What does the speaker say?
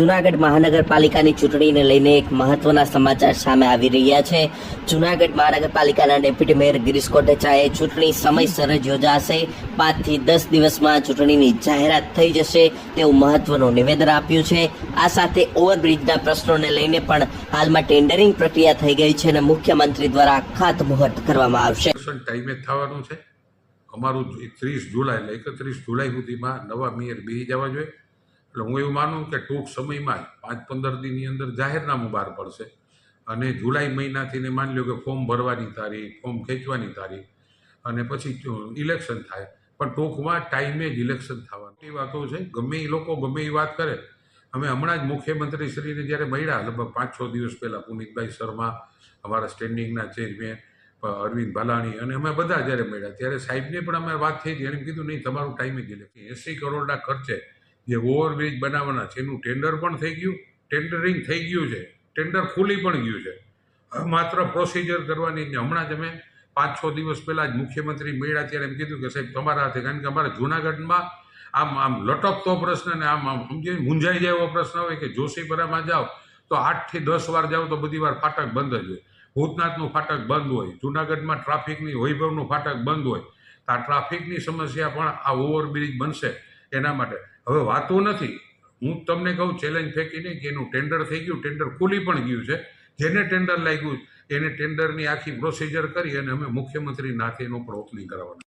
જુનાગઢ મહાનગરપાલિકાની ચૂંટણીને લઈને એક મહત્વના સમાચાર સામે આવી રહ્યા છે. જુનાગઢ મહાનગરપાલિકાના ડેપ્યુટી મેયર ગિરીશ કોટેચાએ ચૂંટણી સમયસર જ યોજાશે. પાંચથી દસ દિવસમાં ચૂંટણીની જાહેરાત થઈ જશે તેવું મહત્વનું નિવેદન આપ્યું છે. આ સાથે ઓવરબ્રિજના પ્રશ્નોને લઈને પણ હાલમાં ટેન્ડરિંગ પ્રક્રિયા થઈ ગઈ છે અને મુખ્યમંત્રી દ્વારા ખાતમુહૂર્ત કરવામાં આવશે. ટાઈમે થવાનું છે. અમારું ત્રીસ જુલાઈ એટલે એકત્રીસ જુલાઈ સુધીમાં નવા મેયર બેસી જવા જોઈએ. એટલે હું એવું માનું કે ટૂંક સમયમાં પાંચ પંદર દિનની અંદર જાહેરનામું બહાર પડશે. અને જુલાઈ મહિનાથી ને માની લો કે ફોર્મ ભરવાની તારીખ, ફોર્મ ખેંચવાની તારીખ અને પછી ઇલેક્શન થાય. પણ ટૂંકમાં ટાઈમે જ ઇલેક્શન થવાનું. એ વાતો છે, ગમે એ લોકો ગમે એ વાત કરે. અમે હમણાં જ મુખ્યમંત્રી શ્રીને જ્યારે મળ્યા, લગભગ પાંચ છ દિવસ પહેલાં પુનિતભાઈ શર્મા, અમારા સ્ટેન્ડિંગના ચેરમેન અરવિંદ ભાલાણી અને અમે બધા જ્યારે મળ્યા, ત્યારે સાહેબને પણ અમે વાત થઈ હતી. એમ કીધું, નહીં, તમારું ટાઈમે જ ઇલેક્શન એસી કરોડના ખર્ચે જે ઓવરબ્રિજ બનાવવાના છે, એનું ટેન્ડર પણ થઈ ગયું ટેન્ડરિંગ થઈ ગયું છે ટેન્ડર ખુલી પણ ગયું છે. હવે માત્ર પ્રોસિજર કરવાની ને હમણાં જ અમે પાંચ છ દિવસ પહેલાં જ મુખ્યમંત્રી મળ્યા ત્યારે એમ કીધું કે સાહેબ, તમારા હાથે, કારણ કે અમારા જૂનાગઢમાં આમ આમ લટકતો પ્રશ્ન ને આમ આમ સમજી મૂંઝાઈ જાય એવો પ્રશ્ન હોય કે જોશીપરામાં જાઓ તો આઠથી દસ વાર જાઓ તો બધી વાર ફાટક બંધ જ હોય. ભૂતનાથનું ફાટક બંધ હોય, જૂનાગઢમાં ટ્રાફિકની વૈભવનું ફાટક બંધ હોય. તો આ ટ્રાફિકની સમસ્યા પણ આ ઓવરબ્રિજ બનશે. એના માટે. હવે વાતો નથી. હું તમને કહું ચેલેન્જ ફેંકીને કે એનું ટેન્ડર થઈ ગયું ટેન્ડર ખુલી પણ ગયું છે. જેને ટેન્ડર લાગ્યું, એને ટેન્ડરની આખી પ્રોસિજર કરી અને અમે મુખ્યમંત્રી નાથે એનો પણ ઓપનિંગ કરાવવાનું